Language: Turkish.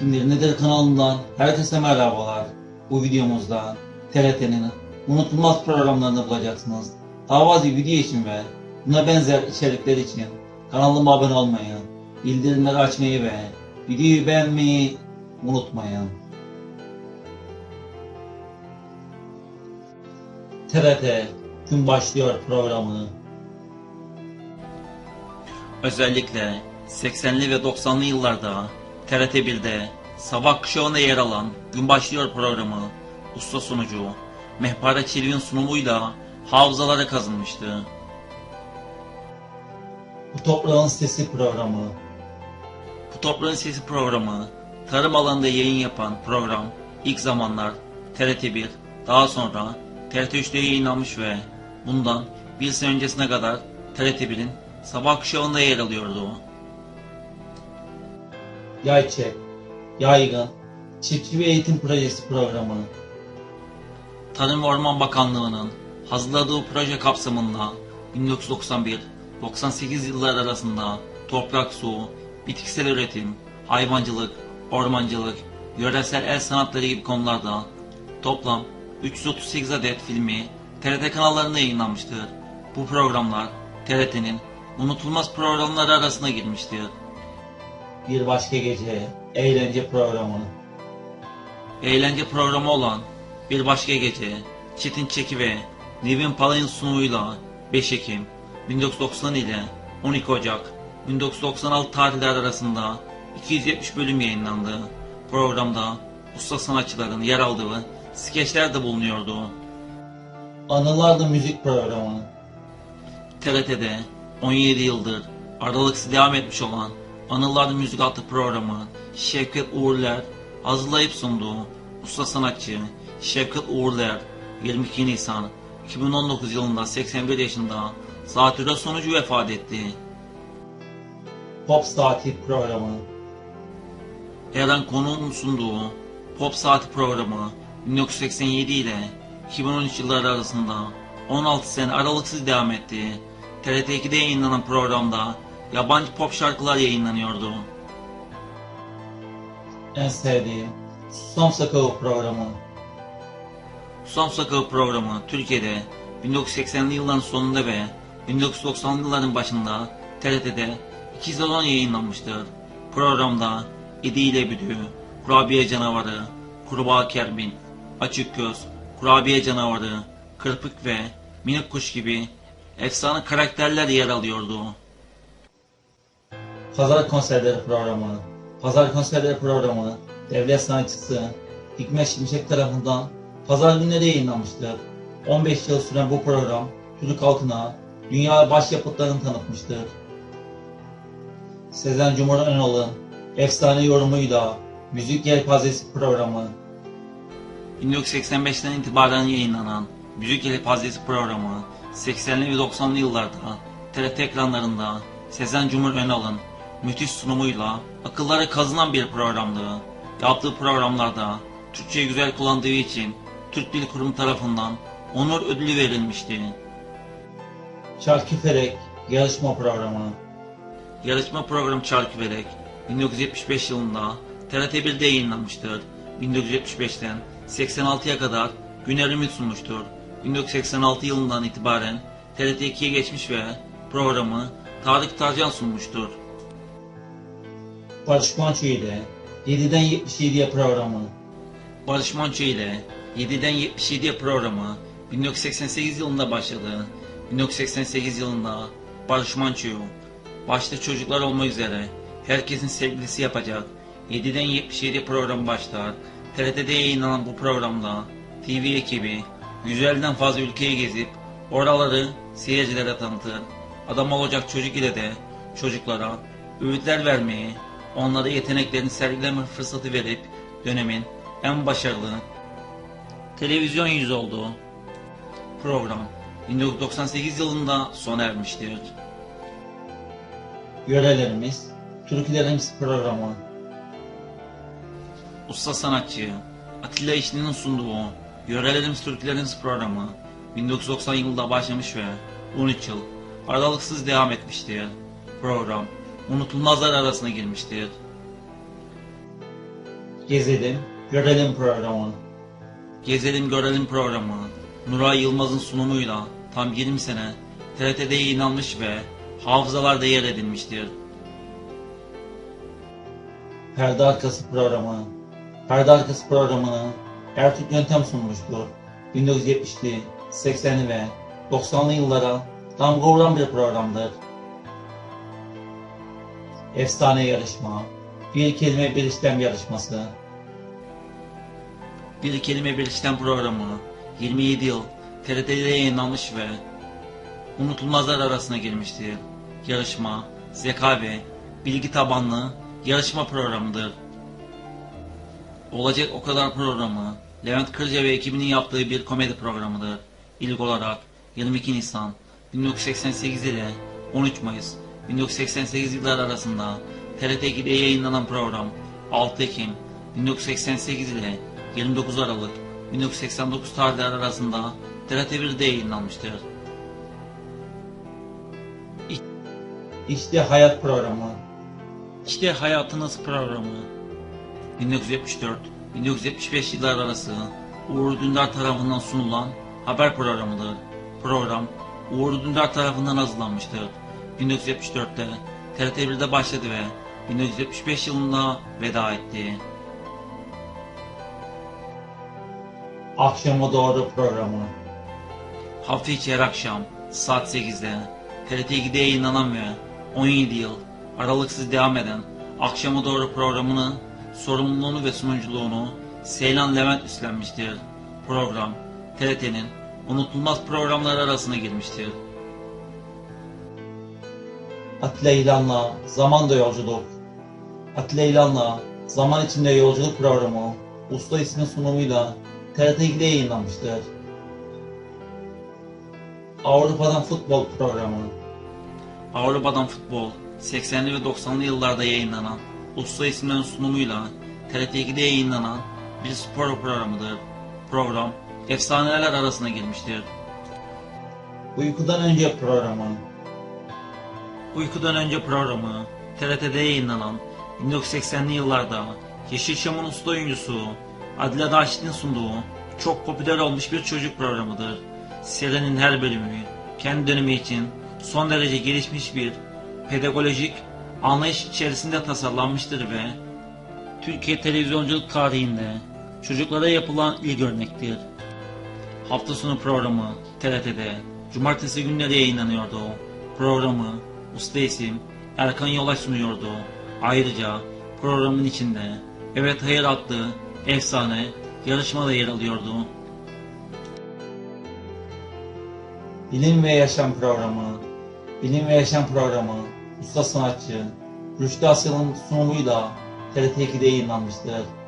Şimdi Nedir kanalından herkese merhabalar. Bu videomuzda TRT'nin unutulmaz programlarını bulacaksınız. Fazla video için ve buna benzer içerikler için kanalıma abone olmayı, bildirimleri açmayı ve videoyu beğenmeyi unutmayın. TRT Gün Başlıyor programı Özellikle 80'li ve 90'lı yıllarda TRT 1'de sabah kuşağında yer alan Gün Başlıyor programı usta sunucu Mehpare Çelik'in sunumuyla hafızalara kazınmıştı. Bu Toprağın Sesi programı Bu Toprağın Sesi programı tarım alanında yayın yapan program ilk zamanlar TRT 1 daha sonra TRT 3'te yayınlanmış ve bundan bir sene öncesine kadar TRT 1'in sabah kuşağında yer alıyordu. Yayçek, Yaygın, Çiftçi ve Eğitim Projesi programı. Tarım ve Orman Bakanlığı'nın hazırladığı proje kapsamında 1991-98 yılları arasında toprak, su, bitkisel üretim, hayvancılık, ormancılık, yöresel el sanatları gibi konularda toplam 338 adet filmi TRT kanallarında yayınlanmıştır. Bu programlar TRT'nin unutulmaz programları arasına girmiştir. Bir başka gece eğlence programı. Eğlence programı olan Bir Başka Gece, Çetin Çeki ve Nevin Palay'ın sunumuyla 5 Ekim 1990 ile 12 Ocak 1996 tarihleri arasında 270 bölüm yayınlandı. Programda usta sanatçıların yer aldığı skeçler de bulunuyordu. Anılardı Müzik Programı TRT'de 17 yıldır aralıksız devam etmiş olan Anılar Müzik adlı programı Şevket Uğurler hazırlayıp sunduğu usta sanatçı Şevket Uğurler 22 Nisan 2019 yılında 81 yaşında zatürre sonucu vefat etti. Pop Saati programı Eren Konuğ'un sunduğu Pop Saati programı 1987 ile 2013 yılları arasında 16 sene aralıksız devam etti. TRT 2'de yayınlanan programda yabancı pop şarkılar yayınlanıyordu. En sevdiğim Susam Sakağı programı. Susam Sakağı programı Türkiye'de 1980'li yılların sonunda ve 1990'lı yılların başında TRT'de iki sezon yayınlanmıştır. Programda İdi ile Büdü, Kurabiye Canavarı, Kurbağa Kerbin, Açık Göz, Kurabiye Canavarı, Kırpık ve Minik Kuş gibi efsane karakterler yer alıyordu. Pazar konserleri programı. Pazar konserleri programı devlet sanatçısı Hikmet Şimşek tarafından pazar günleri yayınlanmıştır. 15 yıl süren bu program Türk halkına dünya başyapıtlarını tanıtmıştır. Sezen Cumhur Önal'ın efsane yorumuyla Müzik Yelpazesi programı 1985'ten itibaren yayınlanan Müzik Yelpazesi programı 80'li ve 90'lı yıllarda TRT ekranlarında Sezen Cumhur Önal'ın müthiş sunumuyla akıllara kazınan bir programdı. Yaptığı programlarda Türkçeyi güzel kullandığı için Türk Dil Kurumu tarafından onur ödülü verilmişti. Çarkıfelek yarışma programı Yarışma programı Çarkıfelek 1975 yılında TRT 1'de yayınlanmıştır. 1975'ten 86'ya kadar Güner Ümit sunmuştur. 1986 yılından itibaren TRT 2'ye geçmiş ve programı Tarık Tarcan sunmuştur. Barış Manço ile 7'den 77'ye programı Barış Manço ile 7'den 77'ye programı 1988 yılında başladı. 1988 yılında Barış Manço'yu başta çocuklar olmak üzere herkesin sevgilisi yapacak 7'den 77 program başlar. TRT'de yayınlanan bu programda TV ekibi 150'den fazla ülkeyi gezip oraları seyircilere tanıtır. Adam olacak çocuk ile de çocuklara öğütler vermeyi, onlara yeteneklerini sergileme fırsatı verip dönemin en başarılı televizyon yüzü olduğu program 1998 yılında sona ermiştir. Yörelerimiz, Türkülerimiz programı Usta sanatçı Atilla İşli'nin sunduğu Yörelerimiz Türkülerimiz programı 1990 yılında başlamış ve 13 yıl aralıksız devam etmiştir. Program unutulmazlar arasına girmiştir. Gezelim, görelim programı. Gezelim görelim programı. Nuray Yılmaz'ın sunumuyla tam 20 sene TRT'de yayınlanmış ve hafızalarda yer edinmiştir. Perde Arkası programı. Perde Arkası programını Ertuğrul Yöntem sunmuştur. 1970'li, 80'li ve 90'lı yıllara damga vuran bir programdır. Efsane yarışma, bir kelime bir işlem yarışması. Bir kelime bir işlem programı 27 yıl TRT'de yayınlanmış ve unutulmazlar arasına girmiştir. Yarışma, zeka ve bilgi tabanlı yarışma programıdır. Olacak o kadar programı Levent Kırca ve ekibinin yaptığı bir komedi programıdır. İlk olarak 22 Nisan 1988 ile 13 Mayıs 1988 yılları arasında TRT 2'de yayınlanan program 6 Ekim 1988 ile 29 Aralık 1989 tarihleri arasında TRT 1'de yayınlanmıştır. İşte Hayat Programı İşte Hayatınız Programı 1974-1975 yıllar arası Uğur Dündar tarafından sunulan haber programıdır. Program Uğur Dündar tarafından hazırlanmıştır. 1974'te TRT 1'de başladı ve 1975 yılında veda etti. Akşama doğru programı Hafta içi her akşam saat 8'de TRT 2'de yayınlanan ve 17 yıl aralıksız devam eden Akşama Doğru programını sorumluluğunu ve sunuculuğunu Seylan Levent üstlenmiştir. Program TRT'nin unutulmaz programlar arasına girmiştir. Atilla İlhan'la Zamanda Yolculuk Atilla İlhan'la Zaman içinde Yolculuk programı Usta ismi sunumuyla TRT 2'de yayınlanmıştır. Avrupa'dan Futbol programı Avrupa'dan Futbol 80'li ve 90'lı yıllarda yayınlanan Usta isimlerin sunumuyla TRT 2'de yayınlanan bir spor programıdır. Program efsaneler arasına girmiştir. Uykudan önce programı Uykudan önce programı TRT'de yayınlanan 1980'li yıllarda Yeşilçam'ın usta oyuncusu Adile Daşit'in sunduğu çok popüler olmuş bir çocuk programıdır. Serinin her bölümü kendi dönemi için son derece gelişmiş bir pedagojik anlayış içerisinde tasarlanmıştır ve Türkiye televizyonculuk tarihinde çocuklara yapılan ilk örnektir. Hafta sonu programı TRT'de cumartesi günleri yayınlanıyordu. Programı usta isim Erkan Yolaş sunuyordu. Ayrıca programın içinde Evet Hayır adlı efsane yarışma da yer alıyordu. Bilim ve Yaşam Programı Bilim ve Yaşam Programı usta sanatçı Rüştü Asya'nın sunumuyla TRT 2'de yayınlanmıştır.